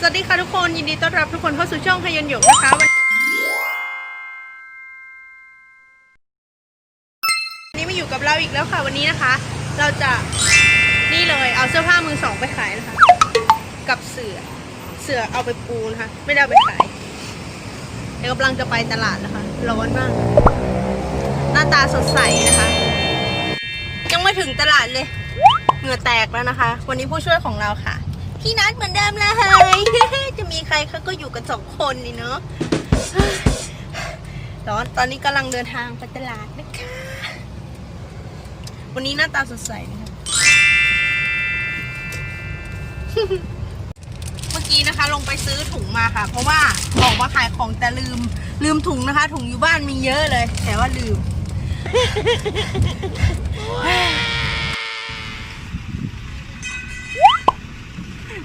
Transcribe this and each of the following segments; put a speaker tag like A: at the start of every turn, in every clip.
A: สวัสดีค่ะทุกคนยินดีต้อนรับทุกคนเข้าสู่ช่องพยนหยกนะคะวันนี้มาอยู่กับเราอีกแล้วค่ะวันนี้นะคะ เราจะนี่เลยเอาเสื้อผ้ามือสองไปขายนะคะ กับเสือเสือเอาไปปูนะคะ ไม่ได้เอาไปขายเดี๋ยวกำลังจะไปตลาดแล้วค่ะร้อนมาก หน้าตาสดใสนะคะ ยังไม่ถึงตลาดเลยเหงื่อแตกแล้วนะคะ วันนี้ผู้ช่วยของเราค่ะ พี่นัทเหมือนเดิมเลยจะมีใครเขาก็อยู่กันสองคนนี่เนาะร้อนตอนนี้กำลังเดินทางไปตลาดนะคะ วันนี้หน้าตาสดใสนะคะเมื่อกี้นะคะลงไปซื้อถุงมาค่ะ เพราะว่าออกมาขายของแต่ลืมลืมถุงนะคะ ถุงอยู่บ้านมีเยอะเลย แต่ว่าลืม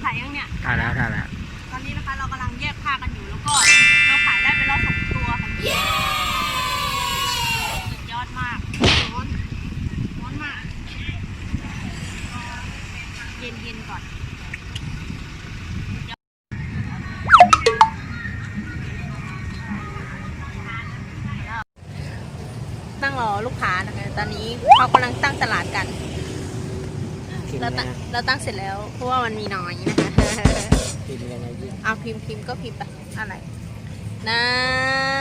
A: ขายยังเนี่ย
B: ถ่ายแล้วถ่ายแล้ว
A: ตอนนี้นะคะเรากำลังแยกผ้ากันอยู่แล้วก็เราขายได้ไปแล้วสองตัวค่ะสุดยอดมากร้อนร้อนมาก เย็นเย็นๆก่อนตั้งรอลูกค้านะคะ ตอนนี้เขากำลังตั้งตลาดกัน
B: กิน
A: เรา
B: นะ
A: ตั้งเราตั้งเสร็จแล้ว เพราะว่ามันมีน้อยนะคะ
B: กินยังไงยิ่ง
A: เอาพิมพ์พิมพ์ก็พิมพ์ไปอะไรนะจะ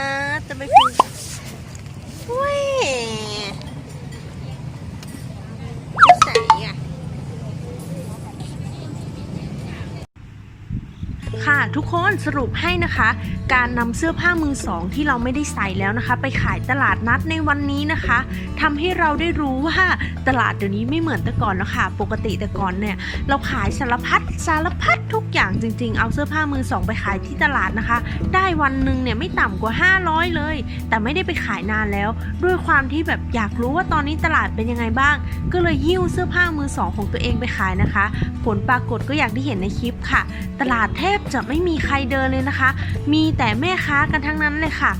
A: ค่ะทุกคนสรุปให้นะคะ การนำเสื้อผ้ามือสองที่เราไม่ได้ใส่แล้วนะคะ ไปขายตลาดนัดในวันนี้นะคะทำให้เราได้รู้ว่าตลาดเดี๋ยวนี้ไม่เหมือนแต่ก่อนแล้วค่ะ ปกติแต่ก่อนเนี่ย เราขายสารพัดสารพัดทุกอย่างจริง ๆ เอาเสื้อผ้ามือสองไปขายที่ตลาดนะคะ ได้วันหนึ่งเนี่ยไม่ต่ำกว่า 500 เลย แต่ไม่ได้ไปขายนานแล้ว ด้วยความที่แบบอยากรู้ว่าตอนนี้ตลาดเป็นยังไงบ้าง ก็เลยหิ้วเสื้อผ้ามือสองของตัวเองไปขายนะคะ ผลปรากฏก็อย่างที่เห็นในคลิปค่ะ ตลาดแทบจะไม่มีใครเดินเลยนะคะ มีแต่แม่ค้ากันทั้งนั้นเลยค่ะ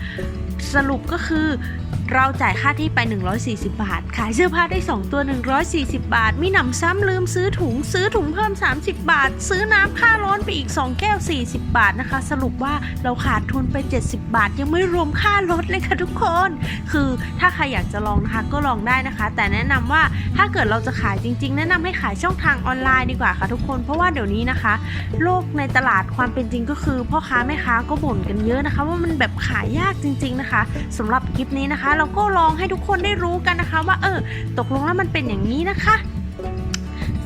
A: สรุปก็คือ เราจ่ายค่าที่ไป 140 บาท ขายเสื้อผ้าได้ 2 ตัว 140 บาท มีหนำซ้ำลืมซื้อถุง ซื้อถุงเพิ่ม 30 บาท ซื้อน้ำค่าร้อนไปอีก 2 แก้ว 40 บาทนะคะ สรุปว่าเราขาดทุนไป 70 บาท ยังไม่รวมค่ารถเลยค่ะทุกคน คือถ้าใครอยากจะลองนะคะก็ลองได้นะคะ แต่แนะนำว่าถ้าเกิดเราจะขายจริง ๆ แนะนำให้ขายช่องทางออนไลน์ดีกว่าค่ะทุกคน เพราะว่าเดี๋ยวนี้นะคะ โลกในตลาดความเป็นจริงก็คือพ่อค้าแม่ค้าก็บ่นกันเยอะนะคะ ว่ามันแบบขายยากจริง ๆนะคะสำหรับคลิปนี้นะคะเราก็ลองให้ทุกคนได้รู้กันนะคะ ว่าเออ ตกลงแล้วมันเป็นอย่างนี้นะคะ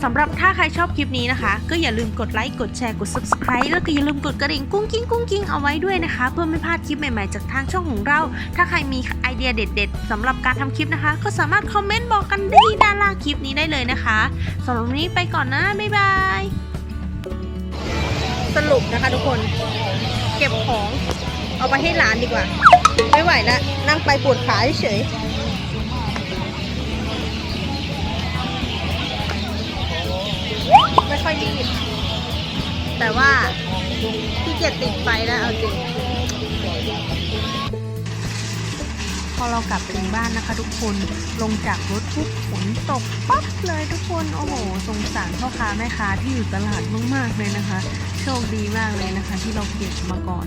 A: สำหรับถ้าใครชอบคลิปนี้นะคะ ก็อย่าลืมกดไลค์ กดแชร์ กด subscribe แล้วก็อย่าลืมกดกระดิ่งกุ้งกิ้งกุ้งกิ้งเอาไว้ด้วยนะคะ เพื่อไม่พลาดคลิปใหม่ๆจากทางช่องของเรา ถ้าใครมีไอเดียเด็ด ๆสำหรับการทำคลิปนะคะ ก็สามารถคอมเมนต์บอกกันที่ด้านล่างคลิปนี้ได้เลยนะคะสำหรับวันนี้ไปก่อนนะบ๊ายบายสรุปนะคะทุกคน เอาไปให้หลานดีกว่า ไม่ไหวแล้วนั่งไปปวดขาเฉยไม่ค่อยรีบ แต่ว่าที่เกียจติดไฟแล้วเอาจริง พอเรากลับถึงบ้านนะคะทุกคนลงจากรถปุ๊บฝนตกปั๊บเลยทุกคนโอ้โหสงสารพ่อค้าแม่ค้าที่อยู่ตลาดมากๆเลยนะคะ โชคดีมากเลยนะคะ ที่เราเก็บมาก่อน